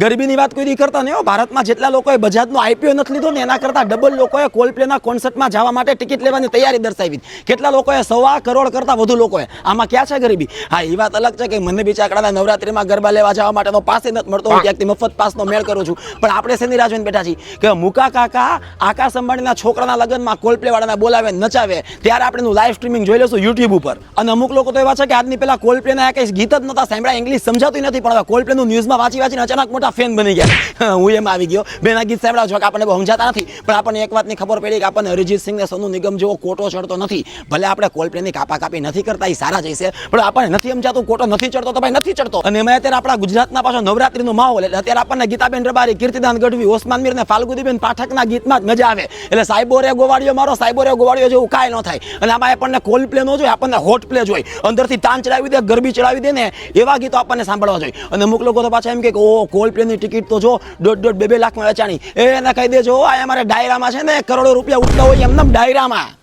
ગરીબીની વાત કોઈ દી કરતા નહીં ભારતમાં જેટલા લોકોએ બજાજનો આઈપીઓ નથી લીધો ને એના કરતાં ડબલ લોકોએ કોલ્ડપ્લેના કોન્સર્ટમાં જવા માટે ટિકિટ લેવાની તૈયારી દર્શાવી. કેટલા લોકોએ સવા કરોડ કરતાં વધુ લોકોએ. આમાં ક્યાં છે ગરીબી? હા એ વાત અલગ છે કે મને બિચાકડાના નવરાત્રીમાં ગરબા લેવા જવા માટેનો પાસ નથી મળતો. હું ક્યાંકથી મફત પાસનો મેળ કરું છું. પણ આપણે શેની રાહ જોઈને બેઠા છીએ? કે મુકા કાકા આકાશ અંબાણીના છોકરાના લગ્નમાં કોલ્ડપ્લે વાળાને બોલાવે નચાવે ત્યારે આપણે એનું લાઈવ સ્ટ્રીમિંગ જોઈ લઈશું યુટ્યુબ ઉપર. અને અમુક લોકો તો એવા છે કે આજની પહેલાં કોલ્ડપ્લેના કઈ ગીત જ નહોતા સાંભળ્યા ઇંગ્લિશ સમજાતું નથી પણ હવે કોલ્ડપ્લેનું ન્યૂઝમાં વાંચી વાંચીને અચાનક મોટા ફેન બની ગયા. હું એમ આવી ગયો. બેના ગીત સાંભળાવ છો કે આપણને સમજાતા નથી. પણ આપણને એક વાતની ખબર પડી કે આપણને અરિજીત સિંહને સોનુ નિગમ જેવો કોટો ચડતો નથી. ભલે આપણે કોલ્ડપ્લેની કાપા કાપી નથી કરતા, એ સારા જઈશે પણ આપણને નથી સમજાતું કોટો નથી ચડતો તો ભાઈ નથી ચડતો. અને એમાં અત્યારે આપણા ગુજરાતના પાછો નવરાત્રીનો માહોલ એટલે અત્યારે આપણને ગીતાબેન રબારી, કીર્તિદાન ગઢવી, ઓસમાન મીર અને ફાલ્ગુદીબેન પાઠકના ગીતમાં જ મજા આવે. એટલે સાહેબો રે ગોવાળીઓ મારો સાહેબો રે ગોવાળીઓ જેવું કાંઈ ન થાય. અને આમાં આપણને કોલ પ્લે નો જોઈએ આપણને હોટ પ્લે જોઈએ અંદરથી તાન ચડાવી દે, ગરબી ચડાવી દે ને એવા ગીતો આપણને સાંભળવા જોઈએ. અને અમુક લોકો તો પાછા એમ કે ઓ કોલ્ડ પ્લેની ટિકિટ તો જો દોઢ દોઢ બે બે લાખમાં વેચાણી. એ એને કહી દેજો, આ અમારે ડાયરામાં છે ને, કરોડો રૂપિયા ઉઠતા હોય એમને ડાયરામાં.